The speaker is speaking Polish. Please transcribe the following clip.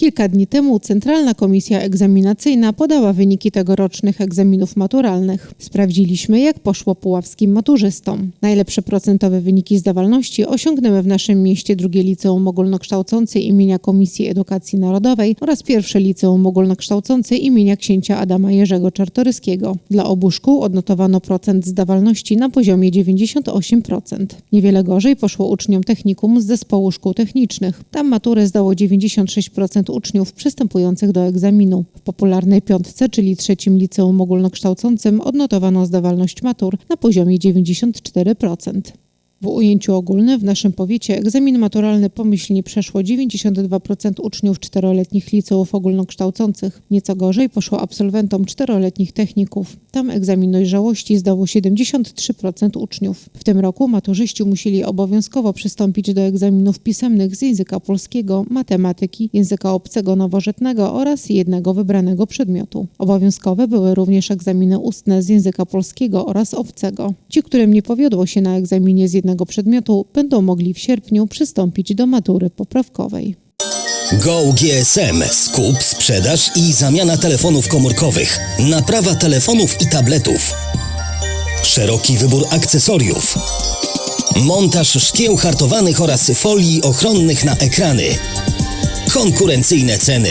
Kilka dni temu Centralna Komisja Egzaminacyjna podała wyniki tegorocznych egzaminów maturalnych. Sprawdziliśmy, jak poszło puławskim maturzystom. Najlepsze procentowe wyniki zdawalności osiągnęły w naszym mieście drugie liceum ogólnokształcące imienia Komisji Edukacji Narodowej oraz pierwsze liceum ogólnokształcące imienia księcia Adama Jerzego Czartoryskiego. Dla obu szkół odnotowano procent zdawalności na poziomie 98%. Niewiele gorzej poszło uczniom technikum z zespołu szkół technicznych. Tam maturę zdało 96% uczniów przystępujących do egzaminu. W popularnej piątce, czyli trzecim liceum ogólnokształcącym, odnotowano zdawalność matur na poziomie 94%. W ujęciu ogólnym w naszym powiecie egzamin maturalny pomyślnie przeszło 92% uczniów czteroletnich liceów ogólnokształcących. Nieco gorzej poszło absolwentom czteroletnich techników. Tam egzamin dojrzałości zdało 73% uczniów. W tym roku maturzyści musieli obowiązkowo przystąpić do egzaminów pisemnych z języka polskiego, matematyki, języka obcego nowożytnego oraz jednego wybranego przedmiotu. Obowiązkowe były również egzaminy ustne z języka polskiego oraz obcego. Ci, którym nie powiodło się na egzaminie z jednego przedmiotu, będą mogli w sierpniu przystąpić do matury poprawkowej. Go GSM. Skup, sprzedaż i zamiana telefonów komórkowych. Naprawa telefonów i tabletów. Szeroki wybór akcesoriów. Montaż szkieł hartowanych oraz folii ochronnych na ekrany. Konkurencyjne ceny.